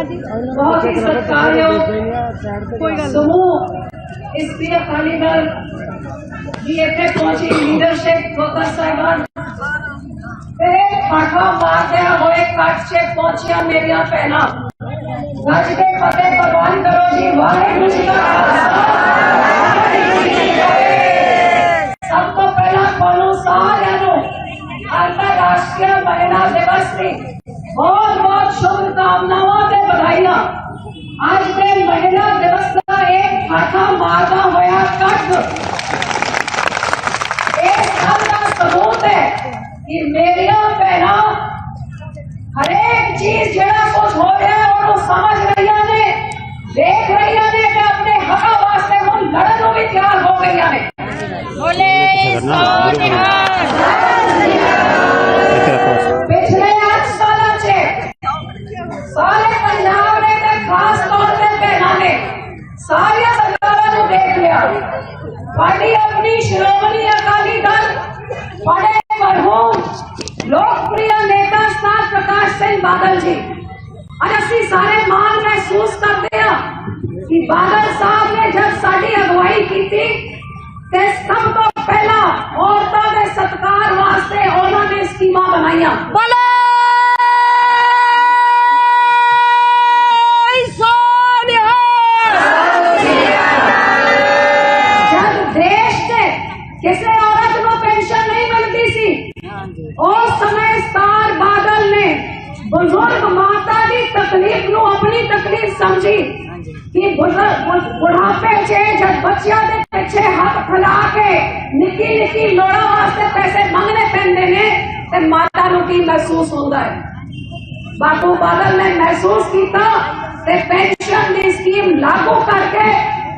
बहुत ही सत्कार समूह इसलिए अकाली दल बीएफए पहुँची लीडरशिप वकर साहबान आठवा पहुंचिया मेरिया पहला गज जी वाहे जी का पहला सारे अंतरराष्ट्रीय महिला दिवस में आज તે મહિલા દિવસના એક ફાખા મારતા હોયા કટ એક સારા સબૂત હે કે મેરીઓ પહેલા હરેક ચીજ જેડા सारे सरकारों देख लिया। पार्टी अपनी श्रोमणी, अकाली दल बड़े मरहूम, लोकप्रिय नेता स्टार प्रकाश सिंह बादल जी। और असी सारे मान महसूस करते हैं कि बादल साहब अपनी तकलीफ़ समझी। हाँ कि बुढ़ापे छे जब बचिया दे छे हाथ फैला के निकी निकी लोड़ा वास्ते पैसे मंगने पेंदे ने ते तो माता नु की महसूस होंदा है। बापू बादल ने महसूस कीता ते पेंशन दी स्कीम लागू करके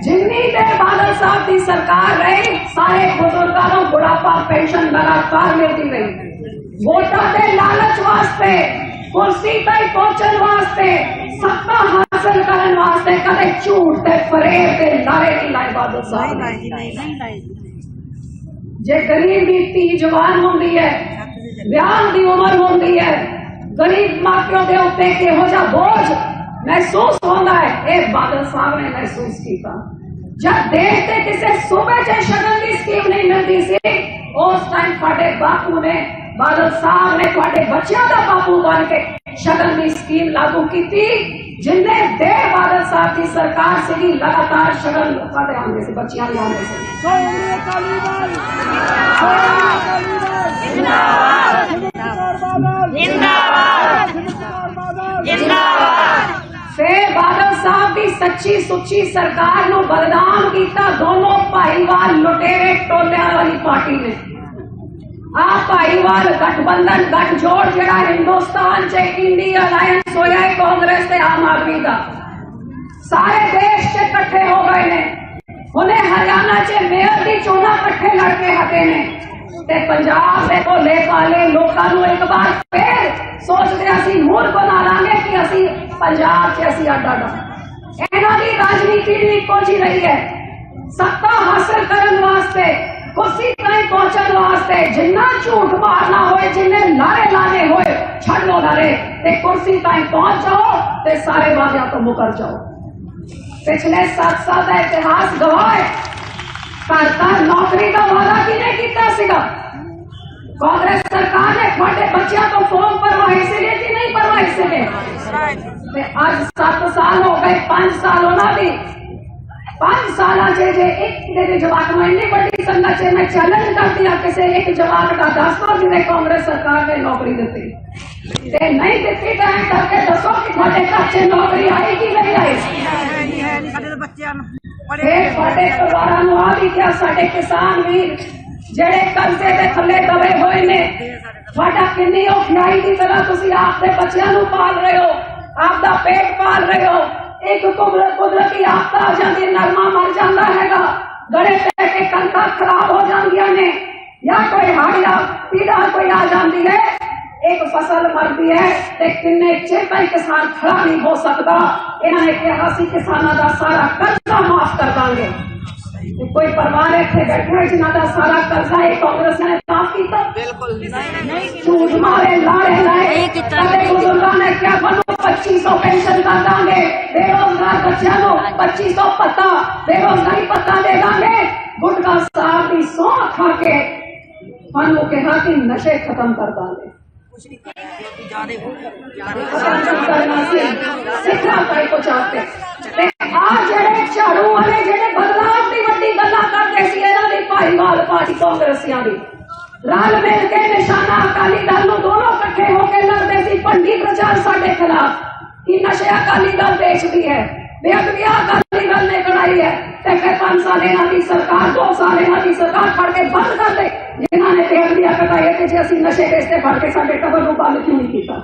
जिन्नी देर बादल साहब की सरकार रही सारे बुज़ुर्गों को बुढ़ापा पेंशन लगातार मिलती रही। वोटा के लालच वास्ते ਵੋਟਾਂ ਦੇ ਲਾਲਚ ਵਾਸਤੇ ਕੁਰਸੀ ਤੱਕ ਪਹੁੰਚਣ ਵਾਸਤੇ ਸੱਤਾ ਹਾਸਲ ਕਰਨ ਵਾਸਤੇ ਕਦੇ ਝੂਠ ਤੇ ਫਰੇਬ ਤੇ ਨਾਰੇ ਨਹੀਂ ਲਾਏ ਬਾਦਲ ਸਾਹਿਬ ਨੇ ਜੇ ਗਰੀਬ ਦੀ ਧੀ ਜਵਾਨ ਹੁੰਦੀ ਹੈ ਵਿਆਹ ਦੀ ਉਮਰ ਹੁੰਦੀ ਹੈ ਗਰੀਬ ਮਾਪਿਆਂ ਦੇ ਉੱਤੇ ਕਿਹੋ ਜਿਹਾ ਬੋਝ ਮਹਿਸੂਸ ਹੁੰਦਾ ਹੈ ਇਹ ਬਾਦਲ ਸਾਹਿਬ ਨੇ ਮਹਿਸੂਸ ਕੀਤਾ ਜਦ ਦੇਸ਼ ਤੇ ਕਿਸੇ ਸੂਬੇ 'ਚ ਸ਼ਗਨ ਦੀ ਸਕੀਮ ਨਹੀਂ ਮਿਲਦੀ ਸੀ ਉਸ ਟਾਈਮ ਤੁਹਾਡੇ ਬਾਪੂ ਨੇ ਬਾਦਲ ਸਾਹਿਬ ਨੇ ਤੁਹਾਡੇ ਬੱਚਿਆਂ ਦਾ ਬਾਪੂ ਬਣ ਕੇ ਸ਼ਗਨ ਦੀ ਸਕੀਮ ਲਾਗੂ ਕੀਤੀ ਜਿੰਨੇ ਦੇ ਬਾਦਲ ਸਾਹਿਬ ਦੀ ਸਰਕਾਰ ਸੀਗੀ ਲਗਾਤਾਰ ਸ਼ਗਨ ਲੋਕਾਂ ਦੇ ਆਉਂਦੇ ਸੀ ਬੱਚਿਆਂ ਦੇ ਆਉਂਦੇ ਸੀ ਸੋਹਣੇ ਅਕਾਲੀ ਦਲ ਸੋਹਣੇ ਅਕਾਲੀ ਦਲ ਜਿੰਦਾਬਾਦ ਜਿੰਦਾਬਾਦ ਜਿੰਦਾਬਾਦ ਜਿੰਦਾਬਾਦ ਸੇ ਬਾਦਲ ਸਾਹਿਬ ਦੀ ਸੱਚੀ ਸੁੱਚੀ ਸਰਕਾਰ ਨੂੰ ਬਦਨਾਮ ਕੀਤਾ ਦੋਨੋਂ ਭਾਈਵਾਲ ਲੁਟੇਰੇ ਟੋਲਿਆਂ ਵਾਲੀ ਪਾਰਟੀ ਨੇ आपका युवा गठबंधन गठजोड़ जरा हिंदुस्तान से इंडिया अलायंस हो जाए कांग्रेस से आम आदमी का। सारे देश से इकट्ठे हो गए ने उन्हें हरियाणा से मेयर की चुना, इकट्ठे लड़के हटे ने ते पंजाब से तो ले पाले लोगों एक बार फिर सोच रहे असि बना कि असि पंजाब से असि अड्डा इन्हों की राजनीति भी पहुँची रही है। सत्ता हासिल करने वास्ते कुर्सी ताईं पहुचण वास्ते जिन्ना झूठ मारना होए, जिन्ने लारे लाने होए, छड़ लो नारे। ते कुर्सी ताईं पहुँच जाओ ते सारे वादे तो मुकर जाओ। पिछले सात साल का इतिहास गवाह है सरकार नौकरी का वादा किने किया सीगा? कांग्रेस सरकार ने छोटे बच्चियों को तो फॉर्म भरवाए ले कि नहीं भरवाए ले आज सात साल हो गए, पाँच साल होना भी ਪੰਜ ਸਾਲਾਂ 'ਚ ਜੇ ਇੱਕ ਦੇ ਜਵਾਬ ਨੂੰ ਇੰਨੀ ਵੱਡੀ ਸੰਗਤ 'ਚ ਮੈਂ ਚੈਲੰਜ ਕਰਦੀ ਆ ਕਿਸੇ ਇੱਕ ਜਵਾਬ ਦਾ ਦੱਸੋ ਜਿਹਨੇ ਕਾਂਗਰਸ ਸਰਕਾਰ ਨੇ ਨੌਕਰੀ ਦਿੱਤੀ। ਤੇ ਨਹੀਂ ਦਿੱਤੀ ਤਾਂ ਕਰਕੇ ਦੱਸੋ ਕਿ ਤੁਹਾਡੇ ਘਰ 'ਚ ਨੌਕਰੀ ਆਈ ਕਿ ਨਹੀਂ ਆਈ? ਫਿਰ ਸਾਡੇ ਪਰਿਵਾਰਾਂ ਨੂੰ ਆ ਵੀ ਕਿਹਾ, ਸਾਡੇ ਕਿਸਾਨ ਵੀਰ ਜਿਹੜੇ ਕਰਜ਼ੇ ਦੇ ਥੱਲੇ ਦਬੇ ਹੋਏ ਨੇ, ਤੁਹਾਡਾ ਕਿੰਨੀ ਔਖਿਆਈ ਦੀ ਤਰ੍ਹਾਂ ਤੁਸੀਂ ਆਪਦੇ ਬੱਚਿਆਂ ਨੂੰ ਪਾਲ ਰਹੇ ਹੋ, ਆਪਦਾ ਪੇਟ ਪਾਲ ਰਹੇ ਹੋ। एक कुदरत कुदरत की आपदा आ जाती नरमा मर जाता है गड़े पैसे कनका खराब हो जाती ने या कोई हाड़िया पीड़ा कोई आ जाती है एक फ़सल मरती है किन्ने चिर तक किसान खड़ा नहीं हो सकता। इन्होंने कहा कि किसान का सारा कर्जा माफ़ कर देंगे। तो कोई परिवार इतने बैठे है जिन्हों का सारा कर्जा एक कांग्रेस ने माफ़ किया। झूठ मारे लारे लाए। बुज़ुर्गों ने क्या बन पेंशन का दांगे, बेरोजगार बच्चा लो पत्ता, बेरोजगारी पत्ता दे दांगे। सौ खा के के नशे खत्म कर डाले झाड़ू वाले, जेड़े बदलाव की वीडी गल करते पार्टी कांग्रेसिया रल मिल के था कि नशे अकाली दल बेचती है बेअदबिया अकाली दल ने कराई है। कहते पाँच साल इन्हों की सरकार, दो साल इन्हों की सरकार फड़ के बंद कर दे। जिन्होंने बेअदबिया कटाई है कि असं नशे बेचते फड़ के साढ़े टबर को बंद क्यों नहीं किया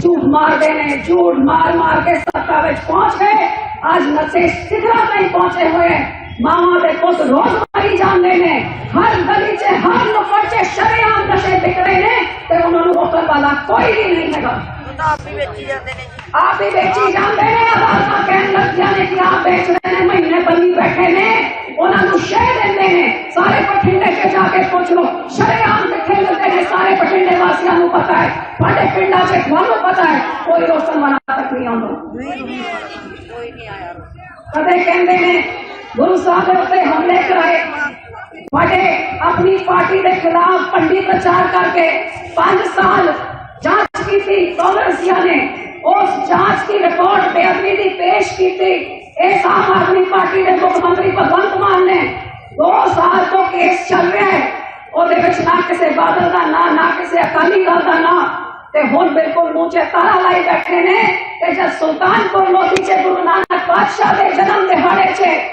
झूठ मार देने झूठ मार मार के सत्ता में पहुँच गए। आज नशे शिखरा नहीं पहुँचे हुए हैं। मामा बेकोस रोज मारी जान लेने हर गलीचे हर नुक्कड़ शरेआम नशे बिक रहे ने ते उन्होंने कर वाला कोई भी नहीं हैगा। तो आप ही बेची जाते हैं आप ही बेची जाते हैं अब आप कहने जाने कि आप बेच रहे हैं महीने बनी बैठे ने उन्होंने तो शेयर देने हैं। सारे पटिंडे के जाके पूछ लो शरेआम कितने लेते हैं सारे पटिंडे वासियों को पता है बड़े पिंडा से थानू पता है कोई रोशन बना तक नहीं आंदा। कदे कहते हैं ਤੱਕ ਨਹੀਂ ਆਉਂਦਾ ਕੋਈ ਨਹੀਂ ਆਇਆ ਕਦੇ ਕਹਿੰਦੇ ਨੇ ਗੁਰੂ ਸਾਹਿਬ ਦੇ ਉੱਤੇ ਹਮਲੇ ਕਰਾਏ ਤੁਹਾਡੇ ਆਪਣੀ ਪਾਰਟੀ ਦੇ ਖਿਲਾਫ ਪੰਡੀ ਪ੍ਰਚਾਰ ਕਰਕੇ 5 ਸਾਲ ਜਾਂਚ ਕੀਤੀ ਕਾਂਗਰਸੀਆਂ ਨੇ ਉਸ ਜਾਂਚ ਦੀ ਰਿਪੋਰਟ ਬੇਅਦਬੀ ਦੀ ਪੇਸ਼ ਕੀਤੀ ਇਸ ਆਮ ਆਦਮੀ ਪਾਰਟੀ ਦੇ ਮੁੱਖ ਮੰਤਰੀ ਭਗਵੰਤ ਮਾਨ ਨੇ 2 ਸਾਲ ਤੋਂ ਕੇਸ ਚੱਲ ਰਿਹਾ ਹੈ ਉਹਦੇ ਵਿੱਚ ਨਾ ਕਿਸੇ ਬਾਦਲ ਦਾ ਨਾਂ ਨਾ ਕਿਸੇ ਅਕਾਲੀ ਦਲ ਦਾ ਨਾਂ ਤੇ ਹੁਣ ਬਿਲਕੁਲ ਮੂੰਹ 'ਚ ਤਾਲਾ ਲਾਈ ਬੈਠੇ ਨੇ ਤੇ ਜਦ ਸੁਲਤਾਨਪੁਰ ਲੋਧੀ 'ਚ ਗੁਰੂ ਨਾਨਕ ਪਾਤਸ਼ਾਹ ਦੇ ਜਨਮ ਦਿਹਾੜੇ 'ਚ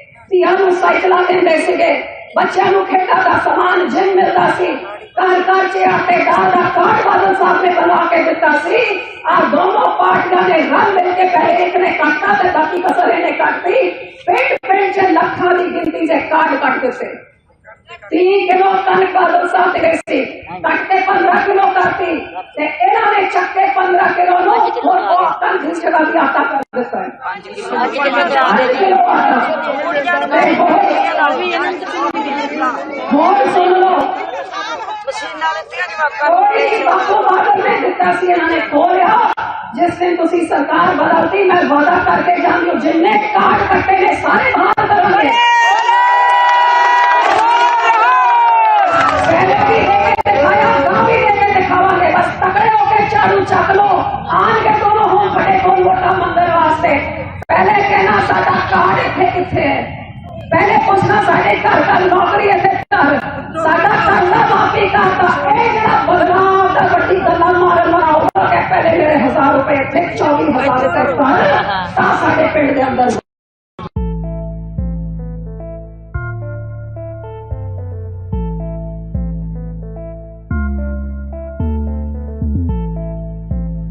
ਦਿੰਦੇ ਸੀਗੇ ਧੀਆਂ ਨੂੰ ਸਾਈਕਲਾਂ ਦਿੰਦੇ ਸੀਗੇ ਬੱਚਿਆਂ ਨੂੰ ਖੇਡਾਂ ਦਾ ਸਮਾਨ ਜਿੰਮ ਮਿਲਦਾ ਸੀ ਘਰ ਘਰ 'ਚ ਆਟੇ ਦਾਲ ਦਾ ਕਾਰਡ ਬਾਦਲ ਸਾਹਿਬ ਨੇ ਬਣਾ ਕੇ ਦਿੱਤਾ ਸੀ ਆ ਦੋਨੋਂ ਪਾਰਟੀਆਂ ਨੇ ਰਲ ਮਿਲ ਕੇ ਪਹਿਲੇ ਇੱਕ ਨੇ ਕੱਟਾ ਤੇ ਬਾਕੀ ਕਸਰ ਇਹਨੇ ਕੱਟਤੀ ਪਿੰਡ ਪਿੰਡ 'ਚ ਲੱਖਾਂ ਦੀ ਗਿਣਤੀ 'ਚ ਕਾਰਡ ਕੱਟ ਦਿੱਤੇ तीन किलो कनक बादल साहब गए थे कटके पंद्रह किलो करती ते इन्होंने चक्के पंद्रह किलो नो और वो तन घिस के भी आटा कर देता है ਅੱਜ ਕਿੰਨੇ ਕਰਾ पाँच किलो आटा नहीं, बहुत- ਵੀ ਇਹਨਾਂ ਨੂੰ बहुत सुन लो ਮਸ਼ੀਨਾਂ ਲੈਤੀਆਂ ਜਵਾਕਾਂ कोई बापू बादल ने दिता सी इन्होंने खोलिया जिस दिन तुसी सरकार बदलती मैं वादा करके जानी हूं जिन्ने कार्ड कट्टे ने सारे बाहर करेंगे ਇੱਥੇ 24 ਹਜ਼ਾਰ ਸੰਸਥਾਨ ਤਾਂ ਸਾਡੇ ਪਿੰਡ ਦੇ ਅੰਦਰ